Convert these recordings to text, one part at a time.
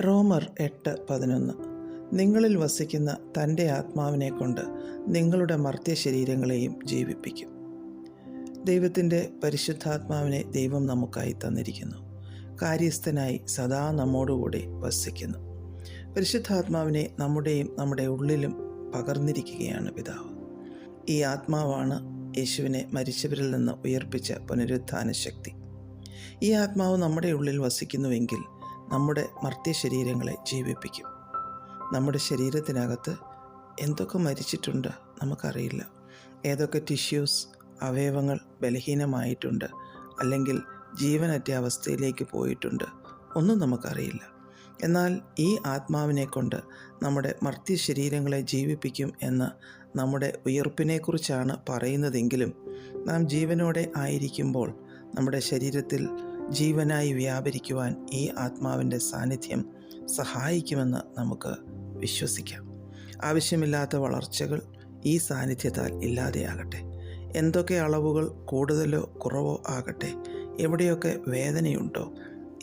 റോമർ എട്ട് പതിനൊന്ന്. നിങ്ങളിൽ വസിക്കുന്ന തന്റെ ആത്മാവിനെ കൊണ്ട് നിങ്ങളുടെ മർത്യ ശരീരങ്ങളെയും ജീവിപ്പിക്കും. ദൈവത്തിന്റെ പരിശുദ്ധാത്മാവിനെ ദൈവം നമുക്കായി തന്നിരിക്കുന്നു. കാര്യസ്ഥനായി സദാ നമ്മോടുകൂടി വസിക്കുന്നു. പരിശുദ്ധാത്മാവിനെ നമ്മുടെയും നമ്മുടെ ഉള്ളിലും പകർന്നിരിക്കുകയാണ് പിതാവ്. ഈ ആത്മാവാണ് യേശുവിനെ മരിച്ചവരിൽ നിന്ന് ഉയർപ്പിച്ച പുനരുത്ഥാന ശക്തി ഈ ആത്മാവ് നമ്മുടെ ഉള്ളിൽ വസിക്കുന്നുവെങ്കിൽ നമ്മുടെ മർത്യ ശരീരങ്ങളെ ജീവിപ്പിക്കും. നമ്മുടെ ശരീരത്തിനകത്ത് എന്തൊക്കെ മരിച്ചിട്ടുണ്ട് നമുക്കറിയില്ല. ഏതൊക്കെ ടിഷ്യൂസ് അവയവങ്ങൾ ബലഹീനമായിട്ടുണ്ട് അല്ലെങ്കിൽ ജീവനറ്റ അവസ്ഥയിലേക്ക് പോയിട്ടുണ്ട് ഒന്നും നമുക്കറിയില്ല. എന്നാൽ ഈ ആത്മാവിനെ കൊണ്ട് നമ്മുടെ മർത്യ ശരീരങ്ങളെ ജീവിപ്പിക്കും എന്ന് നമ്മുടെ ഉയർപ്പിനെക്കുറിച്ചാണ് പറയുന്നതെങ്കിലും നാം ജീവനോടെ ആയിരിക്കുമ്പോൾ നമ്മുടെ ശരീരത്തിൽ ജീവനായി വ്യാപരിക്കുവാൻ ഈ ആത്മാവിന്റെ സാന്നിധ്യം സഹായിക്കുമെന്ന് നമുക്ക് വിശ്വസിക്കാം. ആവശ്യമില്ലാത്ത വളർച്ചകൾ ഈ സാന്നിധ്യത്താൽ ഇല്ലാതെയാകട്ടെ. എന്തൊക്കെ അളവുകൾ കൂടുതലോ കുറവോ ആകട്ടെ. എവിടെയൊക്കെ വേദനയുണ്ടോ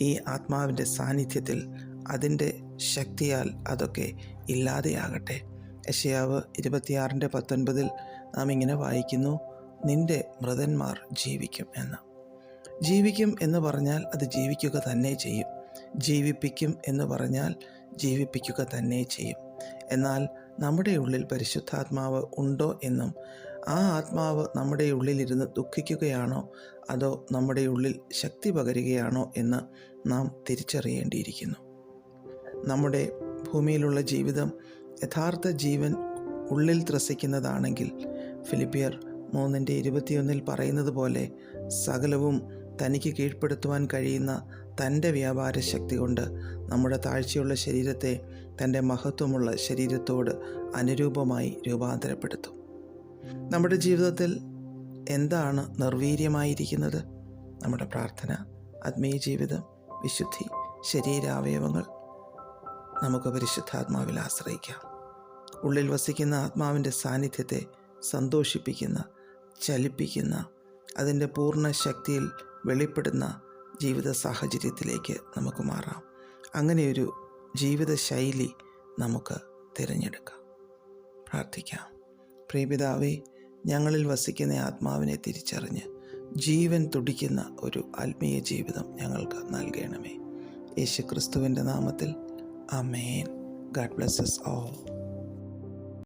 ഈ ആത്മാവിന്റെ സാന്നിധ്യത്തിൽ അതിന്റെ ശക്തിയാൽ അതൊക്കെ ഇല്ലാതെയാകട്ടെ. യശയാവ് ഇരുപത്തിയാറിന്റെ പത്തൊൻപതിൽ നാം ഇങ്ങനെ വായിക്കുന്നു നിന്റെ മൃതന്മാർ ജീവിക്കും എന്ന്. ജീവിക്കും എന്ന് പറഞ്ഞാൽ അത് ജീവിക്കുക തന്നെ ചെയ്യും. ജീവിപ്പിക്കും എന്ന് പറഞ്ഞാൽ ജീവിപ്പിക്കുക തന്നെ ചെയ്യും. എന്നാൽ നമ്മുടെ ഉള്ളിൽ പരിശുദ്ധാത്മാവ് ഉണ്ടോ എന്നും ആ ആത്മാവ് നമ്മുടെ ഉള്ളിലിരുന്ന് ദുഃഖിക്കുകയാണോ അതോ നമ്മുടെ ഉള്ളിൽ ശക്തി പകരുകയാണോ എന്ന് നാം തിരിച്ചറിയേണ്ടിയിരിക്കുന്നു. നമ്മുടെ ഭൂമിയിലുള്ള ജീവിതം യഥാർത്ഥ ജീവൻ ഉള്ളിൽ ത്രസിക്കുന്നതാണെങ്കിൽ ഫിലിപ്പിയർ മൂന്നിന്റെ ഇരുപത്തിയൊന്നിൽ പറയുന്നത് പോലെ സകലവും തനിക്ക് കീഴ്പ്പെടുത്തുവാൻ കഴിയുന്ന തന്റെ വ്യാപാര ശക്തി കൊണ്ട് നമ്മുടെ താഴ്ചയുള്ള ശരീരത്തെ തന്റെ മഹത്വമുള്ള ശരീരത്തോട് അനുരൂപമായി രൂപാന്തരപ്പെടുത്തും. നമ്മുടെ ജീവിതത്തിൽ എന്താണ് നിർവീര്യമായിരിക്കുന്നത്? നമ്മുടെ പ്രാർത്ഥന ആത്മീയ ജീവിതം വിശുദ്ധി ശരീരാവയവങ്ങൾ നമുക്ക് പരിശുദ്ധാത്മാവിൽ ആശ്രയിക്കാം. ഉള്ളിൽ വസിക്കുന്ന ആത്മാവിന്റെ സാന്നിധ്യത്തെ സന്തോഷിപ്പിക്കുന്ന ചലിപ്പിക്കുന്ന അതിന്റെ പൂർണ ശക്തിയിൽ വെളിപ്പെടുന്ന ജീവിത സാഹചര്യത്തിലേക്ക് നമുക്ക് മാറാം. അങ്ങനെയൊരു ജീവിത ശൈലി നമുക്ക് തിരഞ്ഞെടുക്കാം. പ്രാർത്ഥിക്കാം. പ്രിയപിതാവേ ഞങ്ങളിൽ വസിക്കുന്ന ആത്മാവിനെ തിരിച്ചറിഞ്ഞ് ജീവൻ തുടിക്കുന്ന ഒരു ആത്മീയ ജീവിതം ഞങ്ങൾക്ക് നൽകണമേ. യേശു ക്രിസ്തുവിന്റെ നാമത്തിൽ. Amen God blesses all.